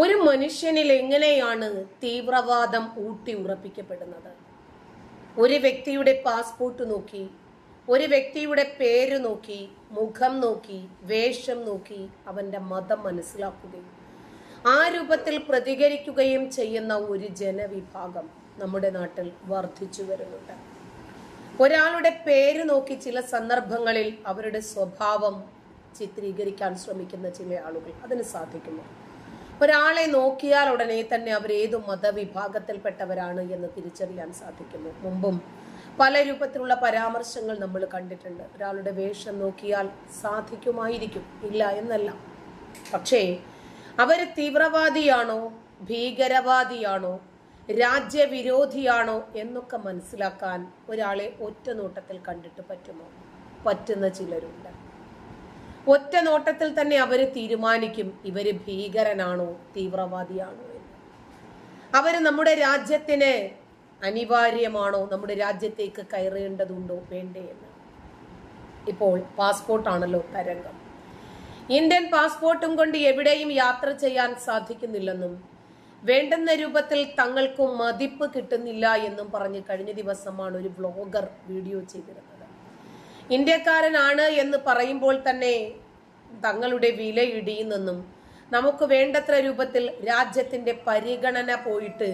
ഒരു മനുഷ്യനിൽ എങ്ങനെയാണ് തീവ്രവാദം ഊട്ടി ഉറപ്പിക്കപ്പെടുന്നത്? ഒരു വ്യക്തിയുടെ പാസ്പോർട്ട് നോക്കി ഒരു വ്യക്തിയുടെ പേര് നോക്കി മുഖം നോക്കി വേഷം നോക്കി അവന്റെ മതം മനസ്സിലാക്കുകയും ആ രൂപത്തിൽ പ്രതികരിക്കുകയും ചെയ്യുന്ന ഒരു ജനവിഭാഗം നമ്മുടെ നാട്ടിൽ വർദ്ധിച്ചു വരുന്നുണ്ട്. ഒരാളുടെ പേര് നോക്കി ചില സന്ദർഭങ്ങളിൽ അവരുടെ സ്വഭാവം ചിത്രീകരിക്കാൻ ശ്രമിക്കുന്ന ചില ആളുകൾ അതിന് സാധിക്കുന്നു. ഒരാളെ നോക്കിയാൽ ഉടനെ തന്നെ അവർ മതവിഭാഗത്തിൽപ്പെട്ടവരാണ് എന്ന് തിരിച്ചറിയാൻ സാധിക്കുന്നു. മുമ്പും പല രൂപത്തിലുള്ള പരാമർശങ്ങൾ നമ്മൾ കണ്ടിട്ടുണ്ട്. ഒരാളുടെ വേഷം നോക്കിയാൽ സാധിക്കുമായിരിക്കും. ഇല്ല എന്നല്ല. പക്ഷേ അവർ തീവ്രവാദിയാണോ ഭീകരവാദിയാണോ രാജ്യവിരോധിയാണോ എന്നൊക്കെ മനസ്സിലാക്കാൻ ഒരാളെ ഒറ്റ നോട്ടത്തിൽ കണ്ടിട്ട് പറ്റുമോ? പറ്റുന്ന ചിലരുണ്ട്. ഒറ്റ നോട്ടത്തിൽ തന്നെ അവർ തീരുമാനിക്കും. ഇവർ ഭീകരനാണോ? തീവ്രവാദിയാണോ അവർ നമ്മുടെ രാജ്യത്തിന് അനിവാര്യമാണോ? നമ്മുടെ രാജ്യത്തേക്ക് കയറേണ്ടതുണ്ടോ? വേണ്ടേ എന്ന്. ഇപ്പോൾ പാസ്പോർട്ടാണല്ലോ തരംഗം. ഇന്ത്യൻ പാസ്പോർട്ടും കൊണ്ട് എവിടെയും യാത്ര ചെയ്യാൻ സാധിക്കുന്നില്ലെന്നും വേണ്ടുന്ന രൂപത്തിൽ തങ്ങൾക്കും മതിപ്പ് കിട്ടുന്നില്ല എന്നും പറഞ്ഞ് കഴിഞ്ഞ ദിവസമാണ് ഒരു വ്ലോഗർ വീഡിയോ ചെയ്തിരുന്നത്. ഇന്ത്യക്കാരനാണ് എന്ന് പറയുമ്പോൾ തന്നെ തങ്ങളുടെ വില ഇടിയുന്നെന്നും നമുക്ക് വേണ്ടത്ര രൂപത്തിൽ രാജ്യത്തിന്റെ പരിഗണന പോയിട്ട്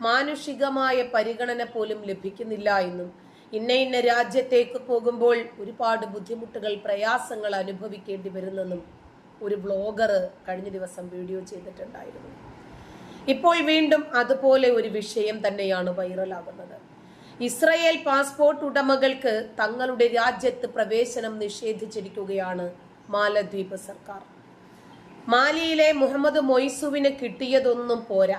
മാനുഷികമായ പരിഗണന പോലും ലഭിക്കുന്നില്ല എന്നും ഇന്ന ഇന്ന രാജ്യത്തേക്ക് പോകുമ്പോൾ ഒരുപാട് ബുദ്ധിമുട്ടുകൾ പ്രയാസങ്ങൾ അനുഭവിക്കേണ്ടി വരുന്നെന്നും ഒരു ബ്ലോഗർ കഴിഞ്ഞ ദിവസം വീഡിയോ ചെയ്തിട്ടുണ്ടായിരുന്നു. ഇപ്പോൾ വീണ്ടും അതുപോലെ ഒരു വിഷയം തന്നെയാണ് വൈറലാകുന്നത്. ഇസ്രയേൽ പാസ്പോർട്ട് ഉടമകൾക്ക് തങ്ങളുടെ രാജ്യത്ത് പ്രവേശനം നിഷേധിച്ചിരിക്കുകയാണ് മാലദ്വീപ് സർക്കാർ. മാലിയിലെ മുഹമ്മദ് മൊയ്സുവിന് കിട്ടിയതൊന്നും പോരാ.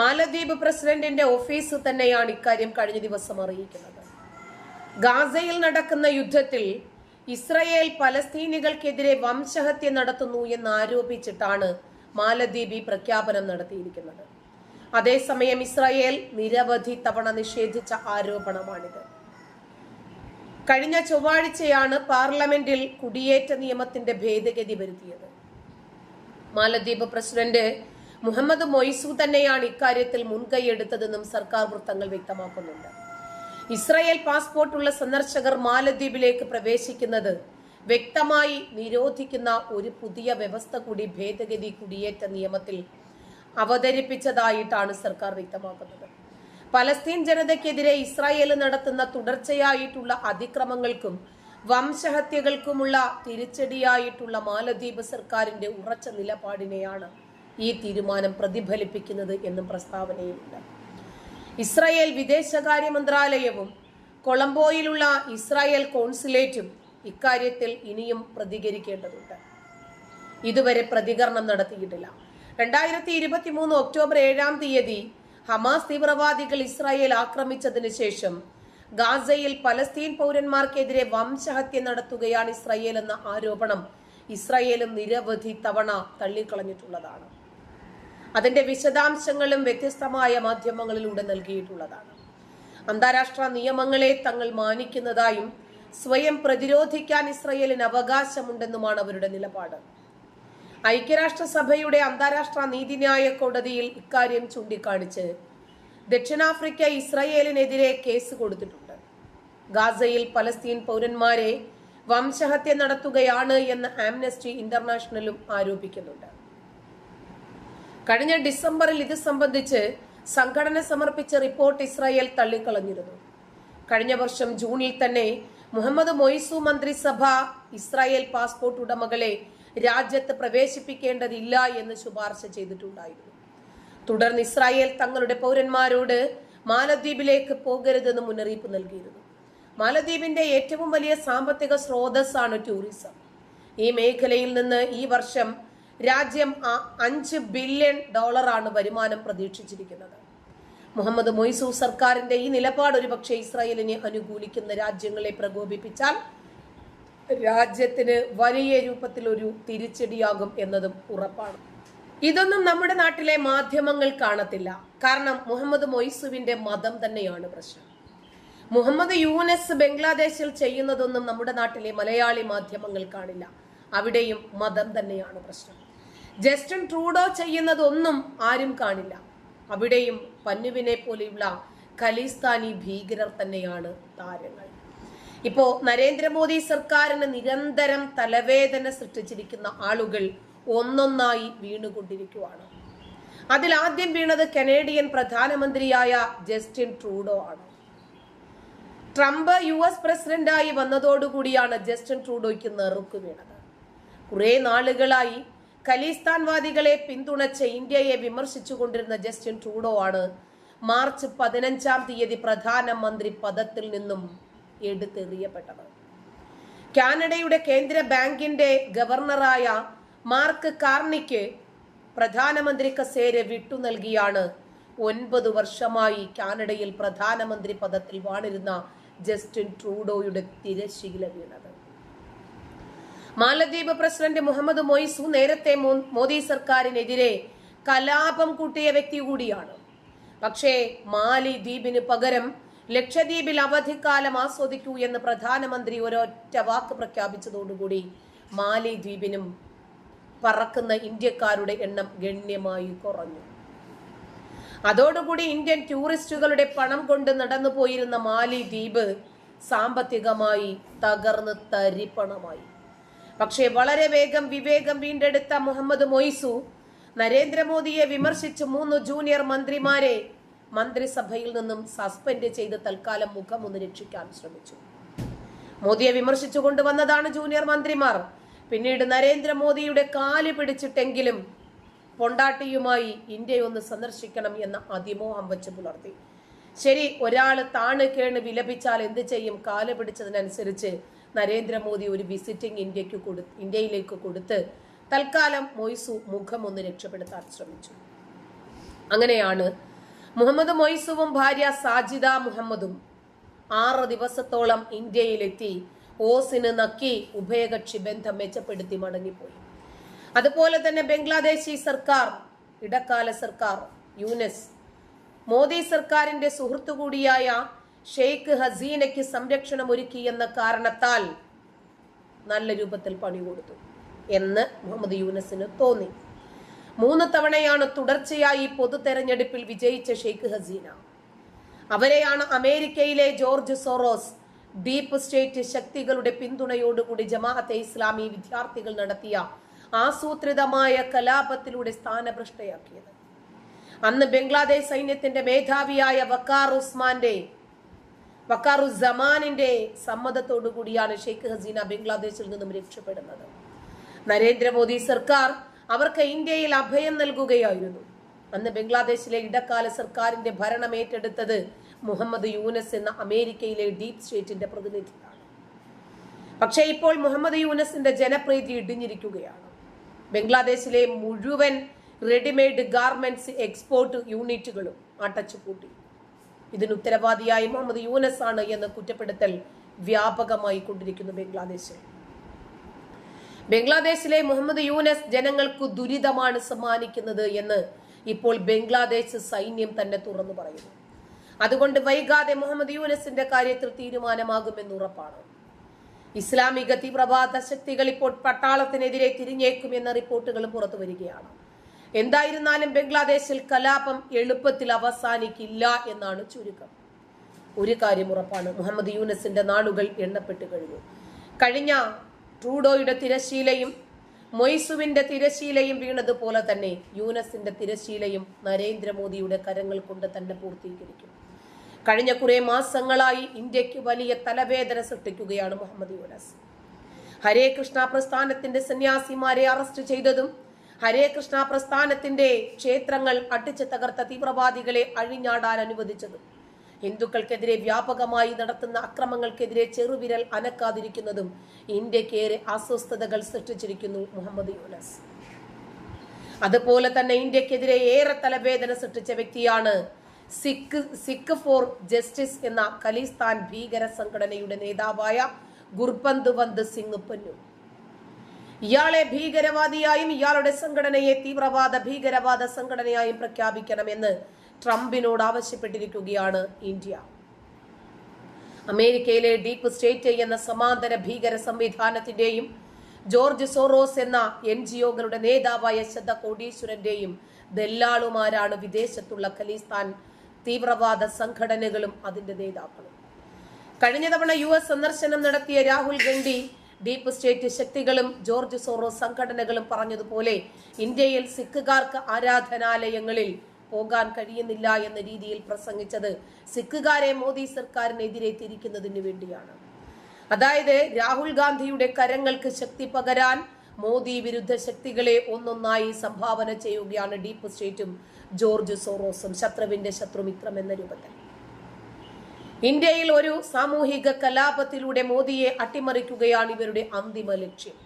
മാലദ്വീപ് പ്രസിഡന്റിന്റെ ഓഫീസ് തന്നെയാണ് ഇക്കാര്യം കഴിഞ്ഞ ദിവസം അറിയിക്കുന്നത്. ഗാസയിൽ നടക്കുന്ന യുദ്ധത്തിൽ ഇസ്രയേൽ പലസ്തീനികൾക്കെതിരെ വംശഹത്യ നടത്തുന്നു എന്ന് ആരോപിച്ചിട്ടാണ് മാലദ്വീപ് ഈ പ്രഖ്യാപനം നടത്തിയിരിക്കുന്നത്. അതേസമയം ഇസ്രായേൽ നിരവധി തവണ നിഷേധിച്ച ആരോപണമാണിത്. കഴിഞ്ഞ ചൊവ്വാഴ്ചയാണ് പാർലമെന്റിൽ കുടിയേറ്റ നിയമത്തിന്റെ ഭേദഗതി വരുത്തിയത്. മാലദ്വീപ് പ്രസിഡന്റ് മുഹമ്മദ് മൊയ്സു തന്നെയാണ് ഇക്കാര്യത്തിൽ മുൻകൈയെടുത്തതെന്നും സർക്കാർ വൃത്തങ്ങൾ വ്യക്തമാക്കുന്നുണ്ട്. ഇസ്രായേൽ പാസ്പോർട്ടുള്ള സന്ദർശകർ മാലദ്വീപിലേക്ക് പ്രവേശിക്കുന്നത് വ്യക്തമായി നിരോധിക്കുന്ന ഒരു പുതിയ വ്യവസ്ഥ കൂടി ഭേദഗതി കുടിയേറ്റ നിയമത്തിൽ അവതരിപ്പിച്ചതായിട്ടാണ് സർക്കാർ വ്യക്തമാക്കുന്നത്. പലസ്തീൻ ജനതയ്ക്കെതിരെ ഇസ്രായേൽ നടത്തുന്ന തുടർച്ചയായിട്ടുള്ള അതിക്രമങ്ങൾക്കും വംശഹത്യകൾക്കുമുള്ള തിരിച്ചടിയായിട്ടുള്ള മാലദ്വീപ് സർക്കാരിന്റെ ഉറച്ച നിലപാടിനെയാണ് ഈ തീരുമാനം പ്രതിഫലിപ്പിക്കുന്നത് എന്നും പ്രസ്താവനയിലുണ്ട്. ഇസ്രായേൽ വിദേശകാര്യ മന്ത്രാലയവും കൊളംബോയിലുള്ള ഇസ്രായേൽ കോൺസുലേറ്റും ഇക്കാര്യത്തിൽ ഇനിയും പ്രതികരിക്കേണ്ടതുണ്ട്. ഇതുവരെ പ്രതികരണം നടത്തിയിട്ടില്ല. രണ്ടായിരത്തി ഇരുപത്തി മൂന്ന് ഒക്ടോബർ ഏഴാം തീയതി ഹമാസ് തീവ്രവാദികൾ ഇസ്രായേൽ ആക്രമിച്ചതിന് ശേഷം ഗാസയിൽ പലസ്തീൻ പൗരന്മാർക്കെതിരെ വംശഹത്യ നടത്തുകയാണ് ഇസ്രായേൽ എന്ന ആരോപണം ഇസ്രായേലും നിരവധി തവണ തള്ളിക്കളഞ്ഞിട്ടുള്ളതാണ്. അതിന്റെ വിശദാംശങ്ങളും വ്യത്യസ്തമായ മാധ്യമങ്ങളിലൂടെ നൽകിയിട്ടുള്ളതാണ്. അന്താരാഷ്ട്ര നിയമങ്ങളെ തങ്ങൾ മാനിക്കുന്നതായും സ്വയം പ്രതിരോധിക്കാൻ ഇസ്രയേലിന് അവകാശമുണ്ടെന്നുമാണ് അവരുടെ നിലപാട്. ഐക്യരാഷ്ട്രസഭയുടെ അന്താരാഷ്ട്ര നീതിന്യായ കോടതിയിൽ ഇക്കാര്യം ചൂണ്ടിക്കാണിച്ച് ദക്ഷിണാഫ്രിക്ക ഇസ്രയേലിനെതിരെ കേസ് കൊടുത്തിട്ടുണ്ട്. ഗാസയിൽ പലസ്തീൻ പൗരന്മാരെ വംശഹത്യ നടത്തുകയാണ് എന്ന് ആംനസ്റ്റി ഇന്റർനാഷണലും ആരോപിക്കുന്നുണ്ട്. കഴിഞ്ഞ ഡിസംബറിൽ ഇത് സംബന്ധിച്ച് സംഘടന സമർപ്പിച്ച റിപ്പോർട്ട് ഇസ്രായേൽ തള്ളിക്കളഞ്ഞിരുന്നു. കഴിഞ്ഞ വർഷം ജൂണിൽ തന്നെ മുഹമ്മദ് മൊയ്സു മന്ത്രിസഭ ഇസ്രായേൽ പാസ്പോർട്ട് ഉടമകളെ രാജ്യത്ത് പ്രവേശിപ്പിക്കേണ്ടതില്ല എന്ന് ശുപാർശ ചെയ്തിട്ടുണ്ടായിരുന്നു. തുടർന്ന് ഇസ്രായേൽ തങ്ങളുടെ പൗരന്മാരോട് മാലദ്വീപിലേക്ക് പോകരുതെന്ന് മുന്നറിയിപ്പ് നൽകിയിരുന്നു. മാലദ്വീപിന്റെ ഏറ്റവും വലിയ സാമ്പത്തിക സ്രോതസ്സാണ് ടൂറിസം. ഈ മേഖലയിൽ നിന്ന് ഈ വർഷം രാജ്യം അഞ്ച് ബില്യൺ ഡോളറാണ് വരുമാനം പ്രതീക്ഷിച്ചിരിക്കുന്നത്. മുഹമ്മദ് മൊയ്സൂ സർക്കാരിന്റെ ഈ നിലപാട് ഒരുപക്ഷെ ഇസ്രായേലിനെ അനുകൂലിക്കുന്ന രാജ്യങ്ങളെ പ്രകോപിപ്പിച്ചാൽ രാജ്യത്തിന് വലിയ രൂപത്തിൽ ഒരു തിരിച്ചടിയാകും എന്നതും ഉറപ്പാണ്. ഇതൊന്നും നമ്മുടെ നാട്ടിലെ മാധ്യമങ്ങൾ കാണത്തില്ല. കാരണം മുഹമ്മദ് മൊയ്സുവിന്റെ മതം തന്നെയാണ് പ്രശ്നം. മുഹമ്മദ് യൂനസ് ബംഗ്ലാദേശിൽ ചെയ്യുന്നതൊന്നും നമ്മുടെ നാട്ടിലെ മലയാളി മാധ്യമങ്ങൾ കാണില്ല. അവിടെയും മതം തന്നെയാണ് പ്രശ്നം. ജസ്റ്റിൻ ട്രൂഡോ ചെയ്യുന്നതൊന്നും ആരും കാണില്ല. അവിടെയും പന്നുവിനെ പോലെയുള്ള ഖലിസ്ഥാനി ഭീകരർ തന്നെയാണ് താരങ്ങൾ. ഇപ്പോ നരേന്ദ്രമോദി സർക്കാരിന് നിരന്തരം തലവേദന സൃഷ്ടിച്ചിരിക്കുന്ന ആളുകൾ ഒന്നൊന്നായി വീണുകൊണ്ടിരിക്കുവാണ്. അതിൽ ആദ്യം വീണത് കനേഡിയൻ പ്രധാനമന്ത്രിയായ ജസ്റ്റിൻ ട്രൂഡോ ആണ്. ട്രംപ് യു എസ് പ്രസിഡന്റായി വന്നതോടുകൂടിയാണ് ജസ്റ്റിൻ ട്രൂഡോയ്ക്ക് നെറുക്ക് വീണത്. കുറെ നാളുകളായി ഖലിസ്ഥാൻവാദികളെ പിന്തുണച്ച ഇന്ത്യയെ വിമർശിച്ചുകൊണ്ടിരുന്ന ജസ്റ്റിൻ ട്രൂഡോ ആണ് മാർച്ച് പതിനഞ്ചാം തീയതി പ്രധാനമന്ത്രി പദത്തിൽ നിന്നും എടുത്തെറിയപ്പെട്ടത്. കാനഡയുടെ കേന്ദ്ര ബാങ്കിന്റെ ഗവർണറായ മാർക്ക് കാർണിക്ക് പ്രധാനമന്ത്രി കസേര വിട്ടു നൽകിയാണ് ഒൻപത് വർഷമായി കാനഡയിൽ പ്രധാനമന്ത്രി പദത്തിൽ വാണിരുന്ന ജസ്റ്റിൻ ട്രൂഡോയുടെ തിരശീല വീണത്. മാലദ്വീപ് പ്രസിഡന്റ് മുഹമ്മദ് മൊയ്സു നേരത്തെ മോദി സർക്കാരിനെതിരെ കലാപം കൂട്ടിയ വ്യക്തി കൂടിയാണ്. പക്ഷേ മാലി ദ്വീപിന് പകരം ലക്ഷദ്വീപിൽ അവധിക്കാലം ആസ്വദിക്കൂ എന്ന് പ്രധാനമന്ത്രി ഒരൊറ്റ വാക്ക് പ്രഖ്യാപിച്ചതോടുകൂടി മാലി ദ്വീപിനും പറക്കുന്ന ഇന്ത്യക്കാരുടെ എണ്ണം ഗണ്യമായി കുറഞ്ഞു. അതോടുകൂടി ഇന്ത്യൻ ടൂറിസ്റ്റുകളുടെ പണം കൊണ്ട് നടന്നു പോയിരുന്ന മാലി ദ്വീപ് സാമ്പത്തികമായി തകർന്ന് തരിപ്പണമായി. പക്ഷേ വളരെ വേഗം വിവേകം വീണ്ടെടുത്ത മുഹമ്മദ് മൊയ്സു നരേന്ദ്രമോദിയെ വിമർശിച്ച് മൂന്ന് ജൂനിയർ മന്ത്രിമാരെ മന്ത്രിസഭയിൽ നിന്നും സസ്പെൻഡ് ചെയ്ത് തൽക്കാലം മുഖം ഒന്ന് രക്ഷിക്കാൻ ശ്രമിച്ചു. മോദിയെ വിമർശിച്ചു കൊണ്ടുവന്നതാണ് ജൂനിയർ മന്ത്രിമാർ. പിന്നീട് നരേന്ദ്രമോദിയുടെ കാൽ പിടിച്ചിട്ടെങ്കിലും പൊണ്ടാട്ടിയുമായി ഇന്ത്യ ഒന്ന് സന്ദർശിക്കണം എന്ന അതിമോഹം വെച്ച് പുലർത്തി. ശരി ഒരാൾ താണ് കേണ് വിലപിച്ചാൽ എന്ത് ചെയ്യും? കാൽ പിടിച്ചതിനനുസരിച്ച് നരേന്ദ്രമോദി ഒരു വിസിറ്റിംഗ് ഇന്ത്യയ്ക്ക് കൊടു ഇന്ത്യയിലേക്ക് കൊടുത്ത് തൽക്കാലം മൊയ്സു മുഖം ഒന്ന് രക്ഷപ്പെടുത്താൻ ശ്രമിച്ചു. അങ്ങനെയാണ് മുഹമ്മദ് മൊയ്സുവും ഭാര്യ സാജിദ മുഹമ്മദും ആറ് ദിവസത്തോളം ഇന്ത്യയിലെത്തി ഓസിന് നക്കി ഉഭയകക്ഷി ബന്ധം മെച്ചപ്പെടുത്തി മടങ്ങിപ്പോയി. അതുപോലെ തന്നെ ബംഗ്ലാദേശി സർക്കാർ ഇടക്കാല സർക്കാർ യുനെസ് മോദി സർക്കാരിന്റെ സുഹൃത്തു കൂടിയായ ഷെയ്ഖ് ഹസീനയ്ക്ക് സംരക്ഷണം ഒരുക്കി എന്ന കാരണത്താൽ നല്ല രൂപത്തിൽ പണി കൊടുത്തു എന്ന് മുഹമ്മദ് യൂനസിന് തോന്നി. മൂന്ന് തവണയാണ് തുടർച്ചയായി പൊതു തെരഞ്ഞെടുപ്പിൽ വിജയിച്ച ഷെയ്ഖ് ഹസീന. അവരെയാണ് അമേരിക്കയിലെ ജോർജ് സോറോസ് ഡീപ്പ് സ്റ്റേറ്റ് ശക്തികളുടെ പിന്തുണയോടുകൂടി ജമാഅത്തെ ഇസ്ലാമി വിദ്യാർത്ഥികൾ നടത്തിയ ആസൂത്രിതമായ കലാപത്തിലൂടെ സ്ഥാനഭ്രഷ്ടയാക്കിയത്. അന്ന് ബംഗ്ലാദേശ് സൈന്യത്തിന്റെ മേധാവിയായ വക്കാർ ഉസ്മാന്റെ വക്കാറുസമാനിന്റെ സമ്മതത്തോടു കൂടിയാണ് ഷെയ്ഖ് ഹസീന ബംഗ്ലാദേശിൽ നിന്നും രക്ഷപ്പെടുന്നത്. നരേന്ദ്രമോദി സർക്കാർ അവർക്ക് ഇന്ത്യയിൽ അഭയം നൽകുകയായിരുന്നു. അന്ന് ബംഗ്ലാദേശിലെ ഇടക്കാല സർക്കാരിന്റെ ഭരണം ഏറ്റെടുത്തത് മുഹമ്മദ് യൂനസ് എന്ന അമേരിക്കയിലെ ഡീപ് സ്റ്റേറ്റിന്റെ പ്രതിനിധിയാണ്. പക്ഷേ ഇപ്പോൾ മുഹമ്മദ് യൂനസിന്റെ ജനപ്രീതി ഇടിഞ്ഞിരിക്കുകയാണ്. ബംഗ്ലാദേശിലെ മുഴുവൻ റെഡിമെയ്ഡ് ഗാർമെന്റ്സ് എക്സ്പോർട്ട് യൂണിറ്റുകളും അടച്ചുപൂട്ടി. ഇതിന് ഉത്തരവാദിയായി മുഹമ്മദ് യൂനസ് ആണ് എന്ന് കുറ്റപ്പെടുത്തൽ വ്യാപകമായി കൊണ്ടിരിക്കുന്നു ബംഗ്ലാദേശിൽ. ബംഗ്ലാദേശിലെ മുഹമ്മദ് യൂനസ് ജനങ്ങൾക്ക് ദുരിതമാണ് സമ്മാനിക്കുന്നത് എന്ന് ഇപ്പോൾ ബംഗ്ലാദേശ് സൈന്യം തന്നെ തുറന്നു പറയുന്നു. അതുകൊണ്ട് വൈകാതെ മുഹമ്മദ് യൂനസിന്റെ കാര്യത്തിൽ തീരുമാനമാകുമെന്ന് ഉറപ്പാണ്. ഇസ്ലാമിക തീവ്രവാദ ശക്തികൾ ഇപ്പോൾ പട്ടാളത്തിനെതിരെ തിരിഞ്ഞേക്കും എന്ന റിപ്പോർട്ടുകളും പുറത്തു വരികയാണ്. എന്തായിരുന്നാലും ബംഗ്ലാദേശിൽ കലാപം എളുപ്പത്തിൽ അവസാനിക്കില്ല എന്നാണ് ചുരുക്കം. ഒരു കാര്യം ഉറപ്പാണ് മുഹമ്മദ് യൂനസിന്റെ നാളുകൾ എണ്ണപ്പെട്ട് കഴിഞ്ഞു. കഴിഞ്ഞ ട്രൂഡോയുടെ തിരശീലയും മൊയ്സുവിന്റെ തിരശീലയും വീണതുപോലെ തന്നെ യൂനസിന്റെ തിരശീലയും നരേന്ദ്രമോദിയുടെ കരങ്ങൾ കൊണ്ട് തന്നെ പൂർത്തീകരിക്കും. കഴിഞ്ഞ കുറേ മാസങ്ങളായി ഇന്ത്യയ്ക്ക് വലിയ തലവേദന സൃഷ്ടിക്കുകയാണ് മുഹമ്മദ് യൂനസ്. ഹരേ കൃഷ്ണ പ്രസ്ഥാനത്തിന്റെ സന്യാസിമാരെ അറസ്റ്റ് ചെയ്തതും ഹരേ കൃഷ്ണ പ്രസ്ഥാനത്തിന്റെ ക്ഷേത്രങ്ങൾ അടിച്ചു തകർത്ത തീവ്രവാദികളെ അഴിഞ്ഞാടാൻ അനുവദിച്ചതും ഹിന്ദുക്കൾക്കെതിരെ വ്യാപകമായി നടത്തുന്ന അക്രമങ്ങൾക്കെതിരെ ചെറുവിരൽ അനക്കാതിരിക്കുന്നതും ഇന്ത്യക്കേറെ അസ്വസ്ഥതകൾ സൃഷ്ടിച്ചിരിക്കുന്നു മുഹമ്മദ് യൂനസ്. അതുപോലെ തന്നെ ഇന്ത്യക്കെതിരെ ഏറെ തലവേദന സൃഷ്ടിച്ച വ്യക്തിയാണ് സിഖ് സിഖ് ഫോർ ജസ്റ്റിസ് എന്ന ഖലിസ്ഥാൻ ഭീകര സംഘടനയുടെ നേതാവായ ഗുർബന്ത് വന്ത് സിംഗ് പൊന്നു. ഇയാളെ ഭീകരവാദിയായും ഇയാളുടെ സംഘടനയെ തീവ്രവാദ ഭീകരവാദ സംഘടനയായും പ്രഖ്യാപിക്കണമെന്ന് ട്രംപിനോട് ആവശ്യപ്പെട്ടിരിക്കുകയാണ് ഇന്ത്യ. അമേരിക്കയിലെ ഡീപ്പ് സ്റ്റേറ്റ് എന്ന സമാന്തര ഭീകര സംവിധാനത്തിന്റെയും ജോർജ് സോറോസ് എന്ന എൻ ജി ഒകളുടെ നേതാവായ ശ്രദ്ധ കോടീശ്വരന്റെയും ദല്ലാളുമാരാണ് വിദേശത്തുള്ള ഖലിസ്ഥാൻ തീവ്രവാദ സംഘടനകളും അതിന്റെ നേതാക്കളും. കഴിഞ്ഞ തവണ യു എസ് സന്ദർശനം നടത്തിയ രാഹുൽ ഗാന്ധി ഡീപ് സ്റ്റേറ്റ് ശക്തികളും ജോർജ് സോറോസ് സംഘടനകളും പറഞ്ഞതുപോലെ ഇന്ത്യയിൽ സിഖുകാർക്ക് ആരാധനാലയങ്ങളിൽ പോകാൻ കഴിയുന്നില്ല എന്ന രീതിയിൽ പ്രസംഗിച്ചത് സിഖുകാരെ മോദി സർക്കാരിനെതിരെ തിരിക്കുന്നതിന് വേണ്ടിയാണ്. അതായത് രാഹുൽ ഗാന്ധിയുടെ കരങ്ങൾക്ക് ശക്തി പകരാൻ മോദി വിരുദ്ധ ശക്തികളെ ഒന്നൊന്നായി സംഭാവന ചെയ്യുകയാണ് ഡീപ് സ്റ്റേറ്റും ജോർജ് സോറോസും ശത്രുവിന്റെ ശത്രുമിത്രം എന്ന രൂപത്തിൽ. ഇന്ത്യയിൽ ഒരു സാമൂഹിക കലാപത്തിലൂടെ മോദിയെ അട്ടിമറിക്കുകയാണ് ഇവരുടെ അന്തിമ ലക്ഷ്യം.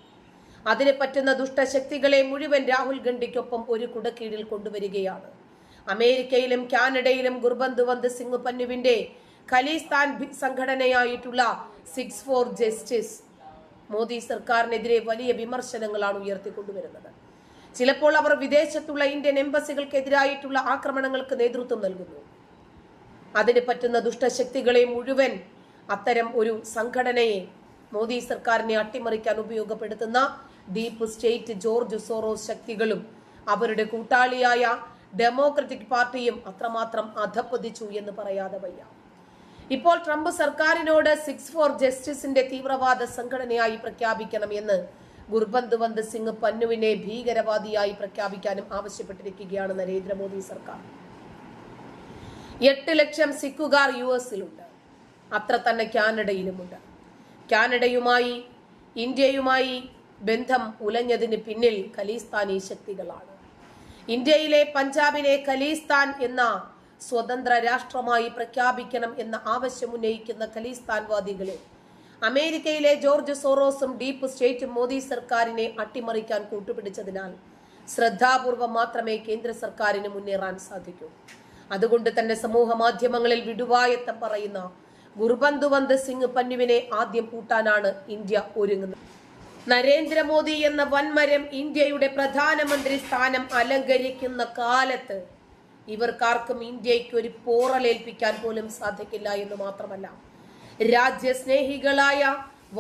അതിന് പറ്റുന്ന ദുഷ്ടശക്തികളെ മുഴുവൻ രാഹുൽ ഗാന്ധിക്കൊപ്പം ഒരു കുടക്കീഴിൽ കൊണ്ടുവരികയാണ്. അമേരിക്കയിലും കാനഡയിലും ഗുർബന്ത് സിംഗ് പന്നുവിന്റെ ഖലിസ്ഥാൻ സംഘടനയായിട്ടുള്ള സിക്സ് ഫോർ ജസ്റ്റിസ്. മോദി സർക്കാരിനെതിരെ വലിയ വിമർശനങ്ങളാണ് ഉയർത്തിക്കൊണ്ടുവരുന്നത്. ചിലപ്പോൾ അവർ വിദേശത്തുള്ള ഇന്ത്യൻ എംബസികൾക്കെതിരായിട്ടുള്ള ആക്രമണങ്ങൾക്ക് നേതൃത്വം നൽകുന്നു. അതിന് പറ്റുന്ന ദുഷ്ടശക്തികളെ മുഴുവൻ അത്തരം ഒരു സംഘടനയെ മോദി സർക്കാരിനെ അട്ടിമറിക്കാൻ ഉപയോഗപ്പെടുത്തുന്ന ഡീപ് സ്റ്റേറ്റ് ജോർജ് സോറോസ് ശക്തികളും അവരുടെ കൂട്ടാളിയായ ഡെമോക്രറ്റിക് പാർട്ടിയും അത്രമാത്രം അധപ്പതിച്ചു എന്ന് പറയാതെ വയ്യ. ഇപ്പോൾ ട്രംപ് സർക്കാരിനോട് സിക്സ് ഫോർ ജസ്റ്റിസിന്റെ തീവ്രവാദ സംഘടനയായി പ്രഖ്യാപിക്കണം എന്ന് ഗുർബന്ത് വന്ത് സിംഗ് പന്നുവിനെ ഭീകരവാദിയായി പ്രഖ്യാപിക്കാനും ആവശ്യപ്പെട്ടിരിക്കുകയാണ് നരേന്ദ്രമോദി സർക്കാർ. എട്ട് ലക്ഷം സിഖുകാർ യു എസിലുണ്ട്. അത്ര തന്നെ കാനഡയിലുമുണ്ട്. കാനഡയുമായി ഇന്ത്യയുമായി ബന്ധം ഉലഞ്ഞതിന് പിന്നിൽ ഖലീസ്ഥാനി ശക്തികളാണ്. ഇന്ത്യയിലെ പഞ്ചാബിനെ ഖലീസ്ഥാൻ എന്ന സ്വതന്ത്ര രാഷ്ട്രമായി പ്രഖ്യാപിക്കണം എന്ന ആവശ്യം ഉന്നയിക്കുന്ന ഖലീസ്ഥാൻവാദികളെ അമേരിക്കയിലെ ജോർജ് സോറോസും ഡീപ് സ്റ്റേറ്റും മോദി സർക്കാരിനെ അട്ടിമറിക്കാൻ കൂട്ടുപിടിച്ചതിനാൽ ശ്രദ്ധാപൂർവം മാത്രമേ കേന്ദ്ര സർക്കാരിന് മുന്നേറാൻ സാധിക്കൂ. അതുകൊണ്ട് തന്നെ സമൂഹ മാധ്യമങ്ങളിൽ വിടുവായത്തം പറയുന്ന ഗുർബന്ധുവന്ത് സിംഗ് പന്നുവിനെ ആദ്യം പൂട്ടാനാണ് ഇന്ത്യ ഒരുങ്ങുന്നത്. നരേന്ദ്രമോദി എന്ന വൻമരം ഇന്ത്യയുടെ പ്രധാനമന്ത്രി സ്ഥാനം അലങ്കരിക്കുന്ന കാലത്ത് ഇവർക്കാർക്കും ഇന്ത്യയ്ക്ക് ഒരു പോറലേൽപ്പിക്കാൻ പോലും സാധിക്കില്ല എന്ന് മാത്രമല്ല. രാജ്യസ്നേഹികളായ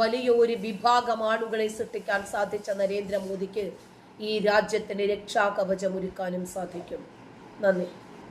വലിയ ഒരു വിഭാഗം ആളുകളെ സൃഷ്ടിക്കാൻ സാധിച്ച നരേന്ദ്രമോദിക്ക് ഈ രാജ്യത്തിന് രക്ഷാകവചമൊരുക്കാനും സാധിക്കും. നന്ദി.